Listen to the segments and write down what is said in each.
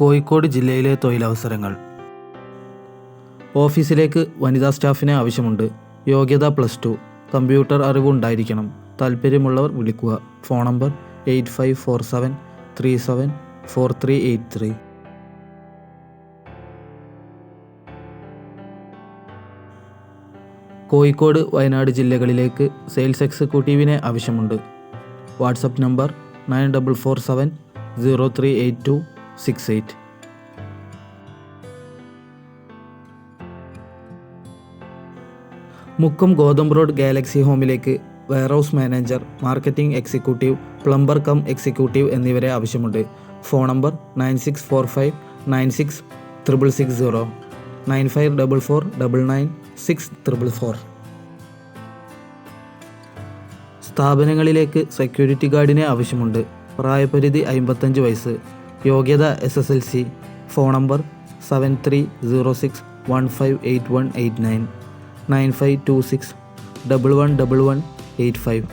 കോഴിക്കോട് ജില്ലയിലെ തൊഴിലവസരങ്ങൾ. ഓഫീസിലേക്ക് വനിതാ സ്റ്റാഫിനെ ആവശ്യമുണ്ട്. യോഗ്യത പ്ലസ് ടു. കമ്പ്യൂട്ടർ അറിവ് ഉണ്ടായിരിക്കണം താല്പര്യമുള്ളവർ വിളിക്കുക. Phone number eight five four seven three seven four three eight three. Kozhikode Wayanad ജില്ലകളിലേക്ക് സെയിൽസ് എക്സിക്യൂട്ടീവിനെ ആവശ്യമുണ്ട്. WhatsApp number nine double four seven zero three eight two six eight. Mukkam ഗോതമ്പ് road Galaxy ഹോമിലേക്ക് warehouse manager marketing executive plumber cum executive എന്നിവരെ ആവശ്യമുണ്ട്. Phone number nine six four five nine six triple six zero nine five double four double nine six triple four സ്ഥാപനങ്ങളിലേക്ക് security ഗാർഡിനെ ആവശ്യമുണ്ട്. പ്രായപരിധി അമ്പത്തഞ്ച് വയസ്സ്. യോഗ്യത S S L C phone number seven three zero six one five eight one eight nine nine five two six double one double one eight five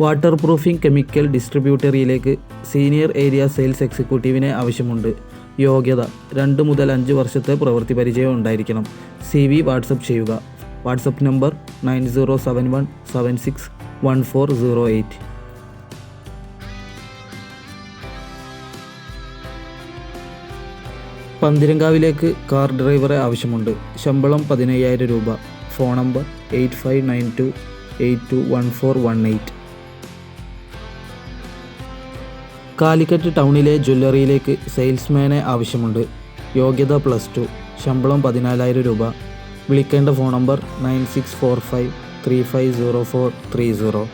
waterproofing chemical ഡിസ്ട്രിബ്യൂട്ടറിയിലേക്ക് senior area sales എക്സിക്യൂട്ടീവിനെ ആവശ്യമുണ്ട്. യോഗ്യത രണ്ട് മുതൽ അഞ്ച് വർഷത്തെ പ്രവൃത്തി പരിചയം ഉണ്ടായിരിക്കണം. സി വി വാട്സപ്പ് ചെയ്യുക. WhatsApp number nine zero seven one seven six one four zero eight പന്തിരങ്കാവിലേക്ക് car ഡ്രൈവറെ ആവശ്യമുണ്ട്. ശമ്പളം പതിനയ്യായിരം രൂപ. Phone number eight five nine two eight two one four one eight. Calicut ടൗണിലെ ജ്വല്ലറിയിലേക്ക് സെയിൽസ്മാനെ ആവശ്യമുണ്ട്. യോഗ്യത പ്ലസ് ടു. ശമ്പളം പതിനാലായിരം രൂപ. വിളിക്കേണ്ട phone number nine six four five three five zero four three zero.